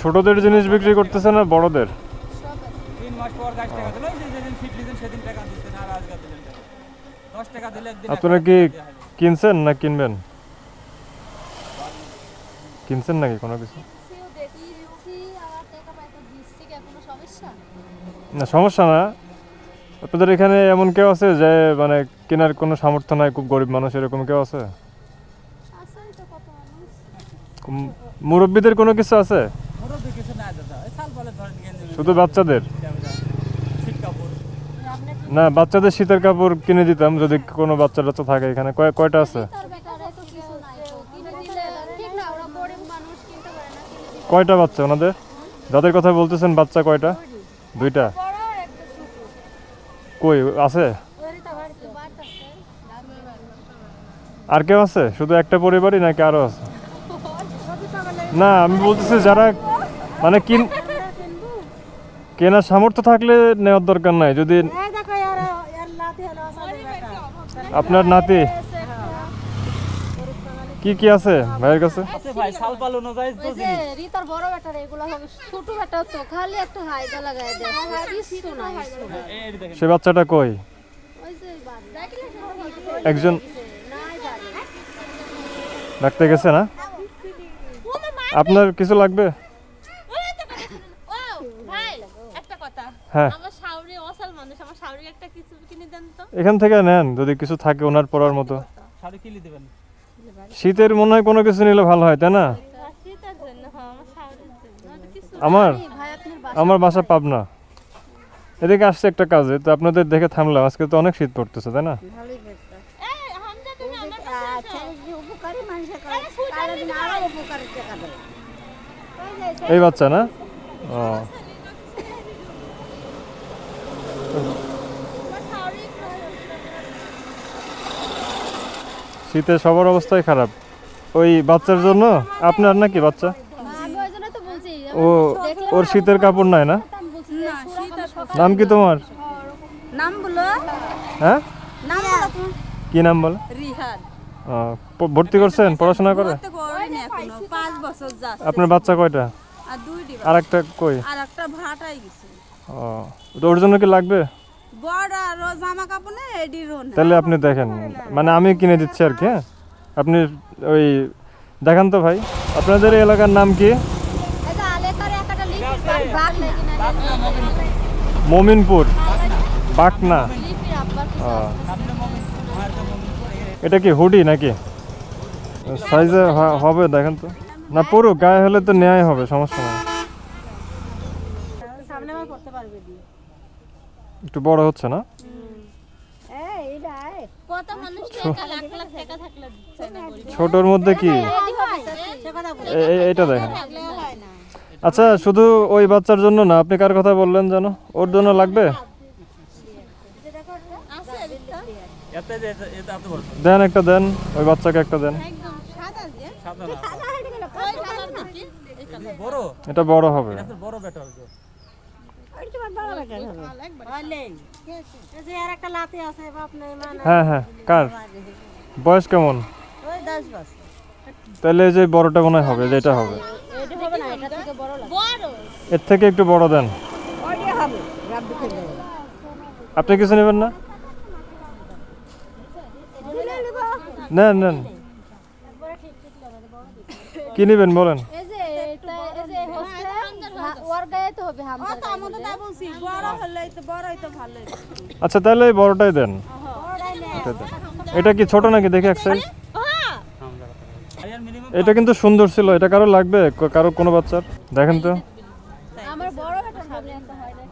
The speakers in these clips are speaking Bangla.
ছোটদের জিনিস বিক্রি করতেছে না বড়দের? আপনারা কি কিনছেন না কিনবেন? কিনছেন নাকি কোনো কিছু? না সমস্যা না। আপনাদের এখানে এমন কেউ আছে যে মানে কেনার কোনো সামর্থ্য নাই খুব গরিব মানুষ এরকম কেউ আছে? মুরব্বিদের কোনো কিছু আছে মুরব্বি কিছু নাই দাদা এই সাল বলে ধরেন গেঞ্জি শুধু বাচ্চাদের? না, বাচ্চাদের শীতের কাপড় কিনে দিতাম যদি কোনো বাচ্চা টাচ্চা থাকে এখানে। কয়, কয়টা আছে? কয়টা বাচ্চা ওনাদের? যাদের কথা বলতেছেন, বাচ্চা কয়টা? দুইটা? কই, আছে? আর কেউ আছে? শুধু একটা পরিবারই নাকি আরও আছে? না, আমি বলতেছি যারা মানে কিন কেনার সামর্থ্য থাকলে নেওয়ার দরকার নাই যদি আপনার নাতি? কি কি আছে ভাইয়ের কাছে? আছে ভাই সাল অনুযায়ী তো ওই রিতার বড় বেটার এগুলো হবে। ছোট বেটা তো খালি একটা হাইদা লাগাই দেয় কিছু নাই কিছু নাই। এই দেখেন। সে বাচ্চাটা কই? ওই যে বাড়ি একজন ডাকতে গেছে না? আপনার কিছু লাগবে ও ভাই একটা কথা হ্যাঁ। আমার শাওরি অসাল মানুষ আমার শাওরি একটা কিছু কিনে দেন তো। এখান থেকে নেন যদি কিছু থাকে ওনার পড়ার মতো। শাড়ি কিলি দেবেন শীতের মনে হয় কোনো কিছু নিলে ভালো হয় তাই না? শীতের জন্য হ্যাঁ আমার আমার বাসা পাবনা। এদিকে আসছে একটা কাজে তো আপনাদের দেখে থামলাম। আজকে তো অনেক শীত পড়তেছে তাই না? এই বাচ্চা না? আমার কাছে আচ্ছা উপকারী মানুষের সারাদিন আরও উপকারী টাকা দেয় এই বাচ্চা না ও শীতে সবার অবস্থাই খারাপ। ওই বাচ্চার জন্য? আপনার নাকি বাচ্চা? ও ওর শীতের কাপড় নাই না? নাম কি তোমার? নাম বলো। হ্যাঁ? নাম বলো কি নাম বলো? রিহাদ ও, ভর্তি করছেন? পড়াশোনা করে? তো করিনি এখনও পাঁচ বছর যাচ্ছে। আপনার বাচ্চা কয়টা? আর একটা কই? আর একটা ভাটাই গেছে। ও তো ওর জন্য কি লাগবে? বড় ও জামা কাপড় নেই এডি রোন তাহলে আপনি দেখেন মানে আমি কিনে দিচ্ছি আর কি হ্যাঁ? আপনি ওই দেখান তো ভাই আপনাদের এই এলাকার নাম কি? না মমিনপুর বাকনা। এটা কি হুডি নাকি? সাইজে হবে দেখেন তো। না পুরো গায়ে হলে তো নেওয়াই হবে সমস্যা নেই। সামনে আমার করতে পারবে দি একটু বড় হচ্ছে না? এই এটা কত মানুষ টাকা লাখ লাখ টাকা থাকলে দিচ্ছে না গরিব ছোটর মধ্যে কি? এটা দেখেন। আচ্ছা শুধু ওই বাচ্চার জন্য না আপনি কার কথা বললেন জানো ওর জন্য লাগবে? দেন একটা দেন ওই বাচ্চাকে একটা দেন। একদম সাদা যে সাদা না ওই কালার দেখি এই কালার বড় এটা বড় হবে। বড় হ্যাঁ হ্যাঁ। কার? বয়স কেমন? তাহলে যে বড়টা মনে হবে যেটা হবে। এর থেকে একটু বড় দেন। আপনি কিছু নেবেন না? নেন নেন। কি নেবেন বলেন এই যে এটা এই যে হচ্ছে হা- তো হবে হামজার গায়ে আমাদের তা বলছি বড় হলে তো বড়ই তো ভালো আচ্ছা তাহলে এই বড়টাই দেন। এটা কি ছোট নাকি? দেখে এক সাইজ হ্যাঁ আর এর মিনিমাম এটা কিন্তু সুন্দর ছিল। এটা কারও লাগবে? কারও কোনো বাচ্চার? দেখেন তো। আমার হবে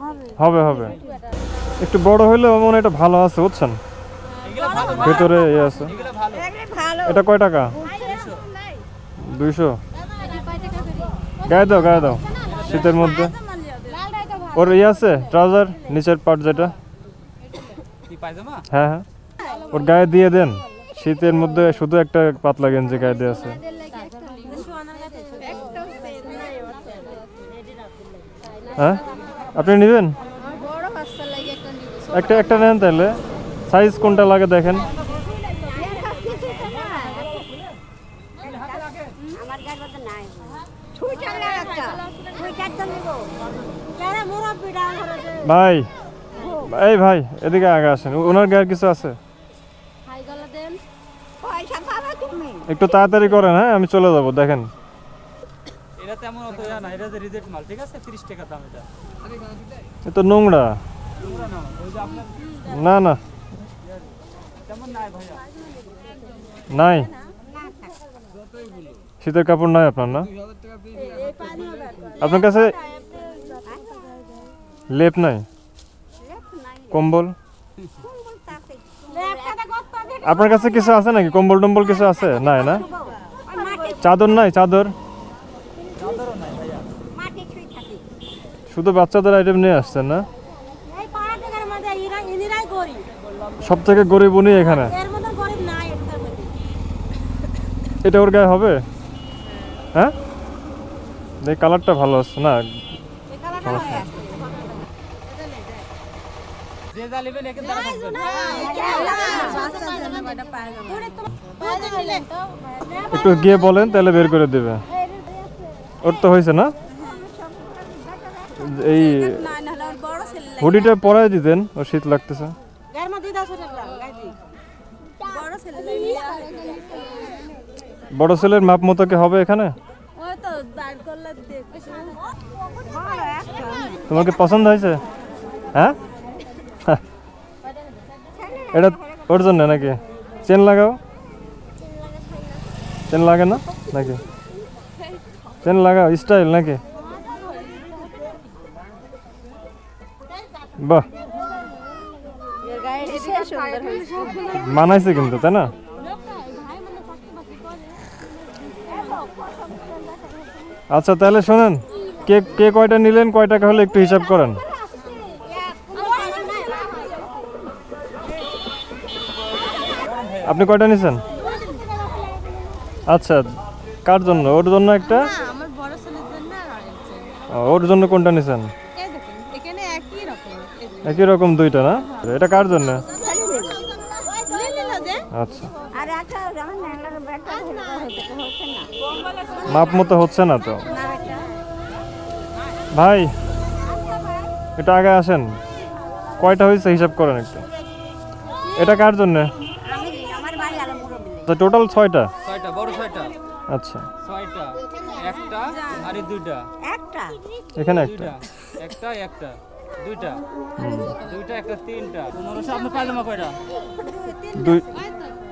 হয় হবে। হবে একটু বড় হইলে মনে হয় এটা ভালো আছে বুঝছেন? ভেতরে ইয়ে আছে। এগুলো ভালো। ভালো এটা কয় টাকা? দুইশো। গায়ে দাও গায়ে দাও। শীতের মধ্যে। ভালো ওর ইয়ে আছে ট্রাউজার নিচের পার্ট যেটা। হ্যাঁ হ্যাঁ। ওর গায়ে দিয়ে দেন। শীতের মধ্যে শুধু একটা পাতলা গেঞ্জি গায়ে দিয়ে আছে। হ্যাঁ? আপনি নেবেন? একটা একটা নেন তাহলে। সাইজ কোনটা লাগে দেখেন। ভাই এই ভাই এদিকে আগে আসেন। ওনার গায়ের কিছু আছে? হাই গলা দেন একটু তাড়াতাড়ি করেন হ্যাঁ আমি চলে যাব দেখেন। এটা তেমন অত না এটা যে রিজেক্ট মাল ঠিক আছে? তিরিশ টাকা দাম এটা। এ তো নোংরা। না না তেমন নাই ভাইয়া। নাই? শীতের কাপড় নাই আপনার না? আপনার কাছে লেপ নাই? কম্বল? আপনার কাছে কিছু আছে নাকি? কম্বল টম্বল কিছু আছে? নাই না? চাদর নাই চাদর? শুধু বাচ্চাদের আইটেম নিয়ে আসছেন না? সব থেকে গরিব উনি এখানে। এটা ওর গায়ে হবে? হ্যাঁ? এই কালারটা ভালো আছে না? এই কালারটা ভালো আছে। যে যা নেবেন এখান একটু গিয়ে বলেন তাহলে বের করে দেবে। ওর তো হয়েছে না? এই হুডিটা পরাই দিতেন ও শীত লাগতেছে। বড় ছেলের মাপ মতো কি হবে এখানে? ওই তো দাঁড় করলে দেখবে তোমার কি পছন্দ হয়েছে? হ্যাঁ? এটা ওর জন্য নাকি? চেন লাগাও। চেন লাগে না? নাকি? চেন লাগাও স্টাইল নাকি? বাহ। মানাইছে কিন্তু, তাই না? আচ্ছা তাহলে শোনেন, কে কে কয়টা নিলেন, কয় টাকা হলে একটু হিসাব করেন। আপনি কয়টা নিছেন? আচ্ছা কার জন্য? ওর জন্য একটা? ওর জন্য কোনটা নিছেন? একই রকম দুইটা। না? এটা কার জন্য? আচ্ছা। মাপ মতো হচ্ছে না তো? ভাই এটা আগে আসেন। কয়টা হয়েছে? হিসাব করেন একটু। এটা কার জন্য? টোটাল ছয়টা? ছয়টা বড় ছয়টা। আচ্ছা। ছয়টা একটা আর দুইটা। এখানে একটা? একটা একটা দুইটা। দুইটা একটা তিনটা। পনেরোশো আপনার পায়জামা কয়টা? দুই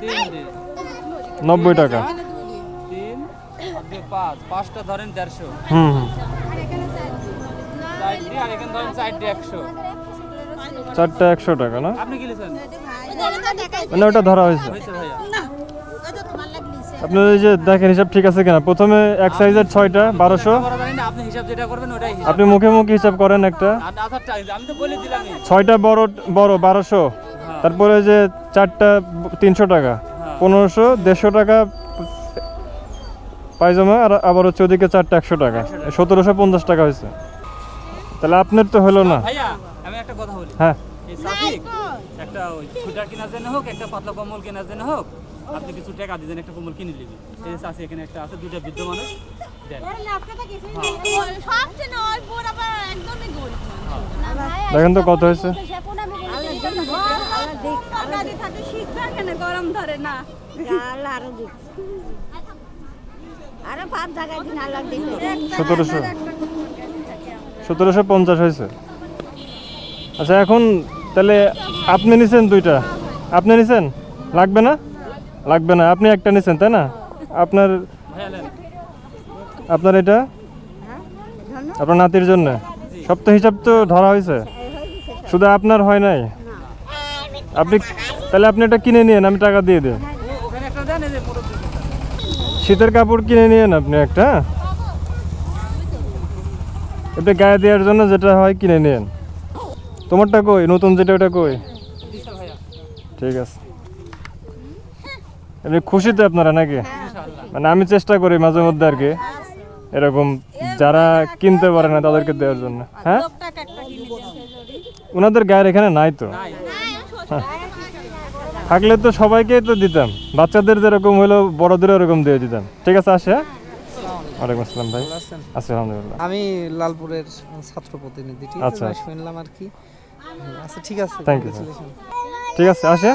তিনটে। নব্বই টাকা। তিন দুই পাঁচ। পাঁচটা ধরেন দেড়শো। হুম হুম। চারটে আর এখানে ধরেন চারটে একশো। চারটা একশো টাকা না? আপনি কি মানে ওটা ধরা হয়েছে। হয়েছে ভাইয়া। আপনার এই যে দেখেন হিসাব ঠিক আছে কিনা? প্রথমে এক সাইজের ছয়টা বারোশো। আপনি মুখে মুখে হিসাব করেন একটা। আমি তো ছয়টা বড় বড় বারোশো। তারপরে যে চারটা তিনশো টাকা। পনেরোশো দেড়শো টাকা পায়জামা আর আবার হচ্ছে ওদিকে চারটা একশো টাকা। সতেরোশো পঞ্চাশ টাকা হয়েছে। তাহলে আপনার তো হলো না। আমি একটা কথা বলি। হ্যাঁ। একটা কেনার জন্য হোক একটা পাতলা কম্বল কেনার জন্য হোক আপনি কিছু টাকা দিবেন একটা কম্বল কিনে নিবি। এই যে চাষি এখানে একটা আছে দুইটা বৃদ্ধ মানুষ দেন। দেখেন তো কত হয়েছে। গরম ধরে না। আরে ভাত জায়গায় দিন আলাদা দিলে সতেরোশো। সতেরোশো পঞ্চাশ হয়েছে। আচ্ছা এখন তাহলে আপনি নিছেন দুইটা। আপনি নিছেন? লাগবে না? লাগবে না। আপনি একটা নিছেন, তাই না? আপনার আপনার এটা? আপনার নাতির জন্য? সব তো হিসাব তো ধরা হয়েছে। শুধু আপনার হয় নাই? আপনি, তাহলে আপনি এটা কিনে নিয়েন, আমি টাকা দিয়ে দিই শীতের কাপড় কিনে নিয়েন আপনি একটা? এটা গায়ে দেওয়ার জন্য যেটা হয় কিনে নিয়েন। তোমারটা কই? নতুন যেটা, ওটা কই? ঠিক আছে। খুশি তো আপনারা নাকি? মানে আমি চেষ্টা করি মাঝে মধ্যে আর কি এরকম যারা কিনতে পারে না তাদেরকে দেওয়ার জন্য। হ্যাঁ? ওনাদের গায়ের এখানে নাই তো? থাকলে তো সবাইকেই তো দিতাম। বাচ্চাদের যেরকম হলো বড়দের ওরকম দিয়ে দিতাম। ঠিক আছে আসে হ্যাঁ? ওয়ালাইকুম আসসালাম ভাই। আছি আলহামদুলিল্লাহ আমি লালপুরের ছাত্র প্রতিনিধি ঠিক আছে? আচ্ছা। শুনলাম আর কি। আচ্ছা ঠিক আছে। Sir. congratulations। ঠিক আছে আসে